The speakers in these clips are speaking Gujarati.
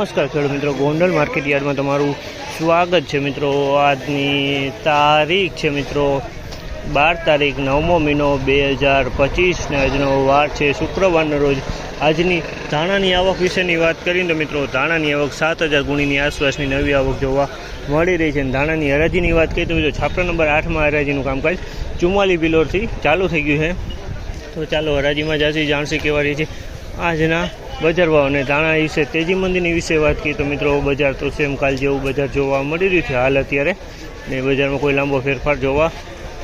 નમસ્કાર ખેડૂત મિત્રો. ગોંડલ માર્કેટ યાર્ડમાં તમારું સ્વાગત છે મિત્રો. આજની તારીખ છે મિત્રો બાર તારીખ નવમો મહિનો બે હજાર પચીસ ને આજનો વાર છે શુક્રવારના રોજ. આજની ધાણાની આવક વિશેની વાત કરીએ તો મિત્રો, ધાણાની આવક સાત હજાર ગુણીની આસપાસની નવી આવક જોવા મળી રહી છે. અને ધાણાની હરાજીની વાત કરીએ તો મિત્રો, છાપરા નંબર આઠમાં હરાજીનું કામકાજ ચુમ્માલી બિલોરથી ચાલુ થઈ ગયું છે. તો ચાલો હરાજીમાં જાસી જાણશે કેવા રહી છે. આજના બજાર ભાવ અને ધાણા વિશે તેજી મંદીની વિશે વાત કરીએ તો મિત્રો બજાર તો સેમ કાલ જેવું બજાર જોવા મળી રહ્યું છે હાલ અત્યારે. ને બજારમાં કોઈ લાંબો ફેરફાર જોવા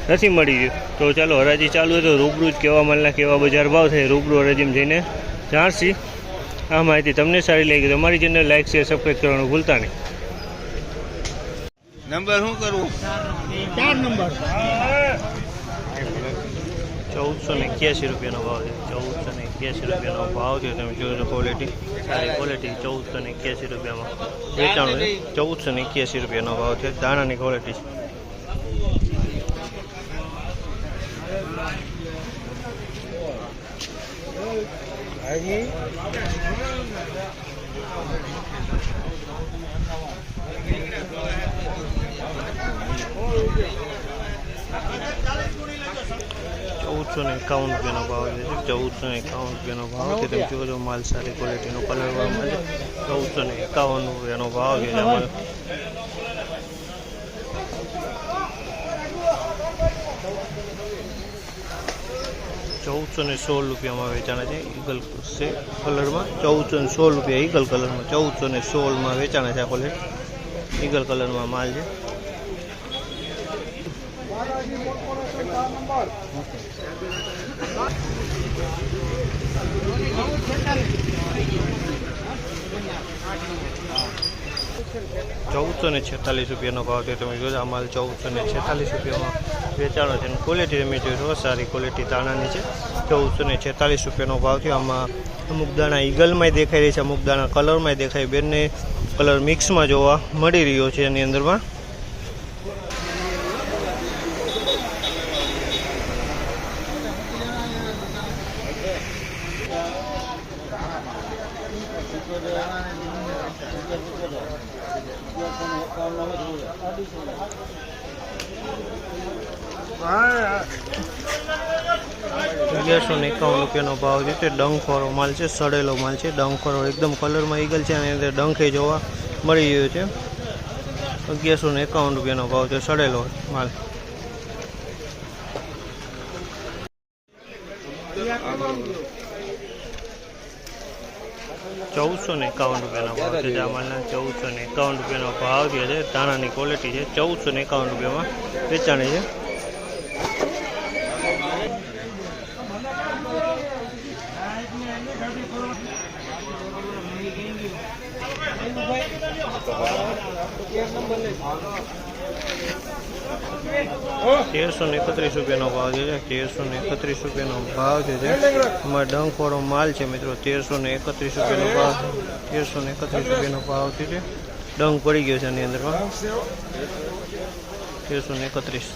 નથી મળી રહ્યો. તો ચાલો હરાજી ચાલુ હોય તો રૂબરૂ જ કેવા માલના કેવા બજાર ભાવ થાય રૂબરૂ હરાજીમાં જઈને જાણશી. આ માહિતી તમને સારી લાગી તો અમારી ચેનલ લાઈક શેર સબસ્ક્રાઈબ કરવાનું ભૂલતા નહીં. નંબર શું કરવું? ચાર નંબર. ચૌદસો ને એક્યાસી રૂપિયાનો ભાવ છે. ચૌદસો ને એક્યાસી રૂપિયાનો ભાવ છે, તમે જોઈ લો ક્વોલિટી સારી ક્વોલિટી ચૌદસો ને એક્યાસી રૂપિયામાં. વેચાણું છે, ચૌદસો ને એક્યાસી રૂપિયાનો ભાવ છે, દાણાની ક્વોલિટી છે ચૌદસો ને એકાવન રૂપિયાનો ભાવ છે. ચૌદસો ને એકાવન રૂપિયાનો ભાવ છે. તમે જોવો માલ સારી ક્વોલિટીનો કલર મળે ચૌદસો ને એકાવન રૂપિયાનો ભાવ છે આ ચૌદસો ને સોળ રૂપિયામાં વેચાણા છે ઈગલ છે કલરમાં. ચૌદસો ને સોળ રૂપિયા ઈગલ કલરમાં. ચૌદસો ને સોળમાં વેચાણા છે આ કોલેટ ઈગલ કલરમાં માલ છે. ચૌદસો ને છેતાલીસ રૂપિયાનો ભાવ છે તમે જોજો આ ચૌદસો ને છેતાલીસ રૂપિયામાં વેચાણો છે. અને ક્વોલિટી તમે જોશો સારી ક્વોલિટી દાણાની છે. ચૌદસો ને છેતાલીસ રૂપિયાનો ભાવ છે આમાં અમુક દાણા ઈગલમાંય દેખાઈ રહી છે, અમુક દાણા કલરમાંય દેખાય બંને કલર મિક્સમાં જોવા મળી રહ્યો છે એની અંદરમાં. અગિયારસો ને એકાવન રૂપિયાનો ભાવ છે. તે ડંખવાળો માલ છે, સડેલો માલ છે. ડંખવાળો એકદમ કલરમાં ઈગલ છે અને અંદર ડંખે જોવા મળી રહ્યો છે. અગિયારસો ને એકાવન રૂપિયાનો ભાવ છે, સડેલો માલ. ચૌદસો ને એકાવન રૂપિયાનો ભાવ છે. જે ચૌદસો ને એકાવન રૂપિયાનો ભાવ જે છે દાણાની ક્વોલિટી છે. ચૌદસો ને એકાવન રૂપિયામાં વેચાણી છે. તેરસો ને એકત્રીસ રૂપિયાનો ભાવ છે તેરસો ને એકત્રીસ રૂપિયાનો ભાવ છે જે એમાં ડંખવાળો માલ છે મિત્રો તેરસો ને એકત્રીસ રૂપિયાનો ભાવ તેરસો ને એકત્રીસ રૂપિયાનો ભાવ છે જે ડંખ પડી ગયો છે એની અંદરમાં તેરસો ને એકત્રીસ